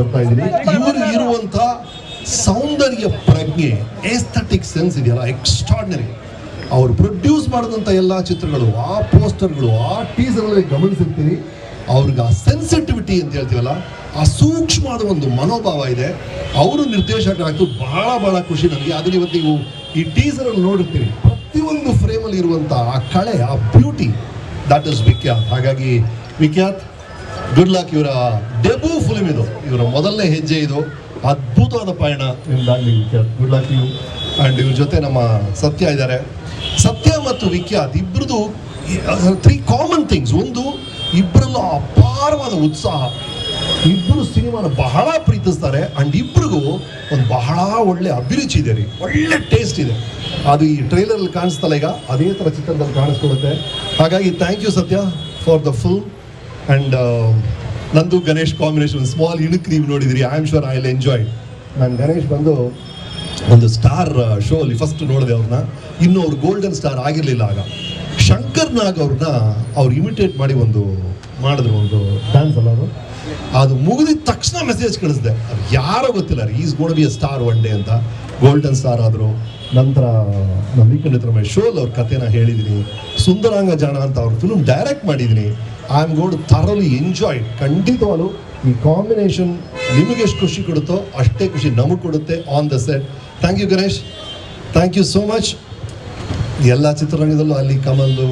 ಬರ್ತಾ ಇದ್ದೀನಿ. ಇವರು ಇರುವಂತ ಸೌಂದರ್ಯ ಪ್ರಜ್ಞೆ ಏಸ್ಥೆಟಿಕ್ ಸೆನ್ಸ್ ಇದೆಯಲ್ಲ ಎಕ್ಸ್ಟ್ರಾರ್ಡಿನರಿ ಅವರು ಪ್ರೊಡ್ಯೂಸ್ ಮಾಡಿದಂಥ ಎಲ್ಲ ಚಿತ್ರಗಳು, ಆ ಪೋಸ್ಟರ್ಗಳು ಆ ಟೀಸರ್ಗಳಲ್ಲಿ ಗಮನಿಸಿರ್ತೀನಿ. ಅವ್ರಿಗೆ ಆ ಸೆನ್ಸಿಟಿವಿಟಿ ಅಂತ ಹೇಳ್ತೀವಲ್ಲ, ಆ ಸೂಕ್ಷ್ಮವಾದ ಒಂದು ಮನೋಭಾವ ಇದೆ. ಅವರು ನಿರ್ದೇಶಕರಾಯಿತು ಬಹಳ ಬಹಳ ಖುಷಿ ನನಗೆ. ಅದನ್ನ ಇವತ್ತು ನೀವು ಈ ಟೀಸರಲ್ಲಿ ನೋಡಿರ್ತೀರಿ. ಪ್ರತಿಯೊಂದು ಫ್ರೇಮಲ್ಲಿ ಇರುವಂಥ ಆ ಕಳೆ, ಆ ಬ್ಯೂಟಿ ದಟ್ ಇಸ್ ವಿಖ್ಯಾತ್ ಹಾಗಾಗಿ ವಿಖ್ಯಾತ್ ಗುಡ್ ಲಕ್ ಇವರ ಡೆಬ್ಯೂ ಫಿಲ್ಮ್ ಇದು. ಇವರ ಮೊದಲನೇ ಹೆಜ್ಜೆ ಇದು. ಅದ್ಭುತವಾದ ಪಯಣ ಗುಡ್ ಲಕ್ ಯು ಅಂಡ್ ಇವ್ರ ಜೊತೆ ನಮ್ಮ ಸತ್ಯ ಇದ್ದಾರೆ. ಸತ್ಯ ಮತ್ತು ವಿಖ್ಯಾತ್ ಇಬ್ಬರದು ತ್ರೀ ಕಾಮನ್ ಥಿಂಗ್ಸ್ ಒಂದು ಇಬ್ಬರಲ್ಲೂ ಅಪಾರವಾದ ಉತ್ಸಾಹ. ಇಬ್ಬರು ಸಿನಿಮಾನ ಬಹಳ ಪ್ರೀತಿಸ್ತಾರೆ. ಅಂಡ್ ಇಬ್ರಿಗೂ ಒಂದು ಬಹಳ ಒಳ್ಳೆ ಅಭಿರುಚಿ ಇದೆ ರೀ. ಒಳ್ಳೆ ಟೇಸ್ಟ್ ಇದೆ. ಅದು ಈ ಟ್ರೈಲರಲ್ಲಿ ಕಾಣಿಸ್ತಲ್ಲ ಈಗ. ಅದೇ ಥರ ಚಿತ್ರದಲ್ಲಿ ಕಾಣಿಸ್ಕೊಡುತ್ತೆ. ಹಾಗಾಗಿ thank you Satya for the film and ನಂದು ಗಣೇಶ್ ಕಾಂಬಿನೇಷನ್ ಸ್ಮಾಲ್ ಇಣುಕ್ ನೀವು ನೋಡಿದಿರಿ I am sure I'll enjoy ನಾನು ಗಣೇಶ್ ಬಂದು ಒಂದು ಸ್ಟಾರ್ ಶೋ ಅಲ್ಲಿ ಫಸ್ಟ್ ನೋಡಿದೆ ಅವ್ರನ್ನ ಇನ್ನು ಅವ್ರು ಗೋಲ್ಡನ್ ಸ್ಟಾರ್ ಆಗಿರಲಿಲ್ಲ ಆಗ. ಶಂಕರ್ ನಾಗ್ ಅವ್ರನ್ನ ಅವ್ರು ಇಮಿಟೇಟ್ ಮಾಡಿ ಒಂದು ಮಾಡಿದ್ರು ಒಂದು ಡ್ಯಾನ್ಸ್ ಅಲ್ಲ ಅದು? ಅದು ಮುಗಿದಿದ ತಕ್ಷಣ ಮೆಸೇಜ್ ಕಳಿಸಿದೆ. ಅದು ಯಾರೋ ಗೊತ್ತಿಲ್ಲ ರೀ is ಗೋಡ್ be a star one day ಅಂತ. ಗೋಲ್ಡನ್ ಸ್ಟಾರ್ ಆದರು. ನಂತರ, ನಮ್ಮ ವೀಕೆಂಡ್ ಶೋಲ್ ಅವ್ರ ಕಥೆನ ಹೇಳಿದ್ದೀನಿ ಸುಂದರಾಂಗ ಜಾಣ ಅಂತ ಅವ್ರ ಫಿಲ್ಮ್ ಡೈರೆಕ್ಟ್ ಮಾಡಿದ್ದೀನಿ ಐ ಆಮ್ ಗೋಡ್ ಥರಲಿ ಎಂಜಾಯ್ ಖಂಡಿತವಾಗ್ಲು ಈ ಕಾಂಬಿನೇಷನ್ ನಿಮಗೆ ಎಷ್ಟು ಖುಷಿ ಕೊಡುತ್ತೋ ಅಷ್ಟೇ ಖುಷಿ ನಮಗೆ ಕೊಡುತ್ತೆ on the set thank you Ganesh thank you so much ಎಲ್ಲ ಚಿತ್ರರಂಗದಲ್ಲೂ ಅಲ್ಲಿ ಕಮಲ್ದು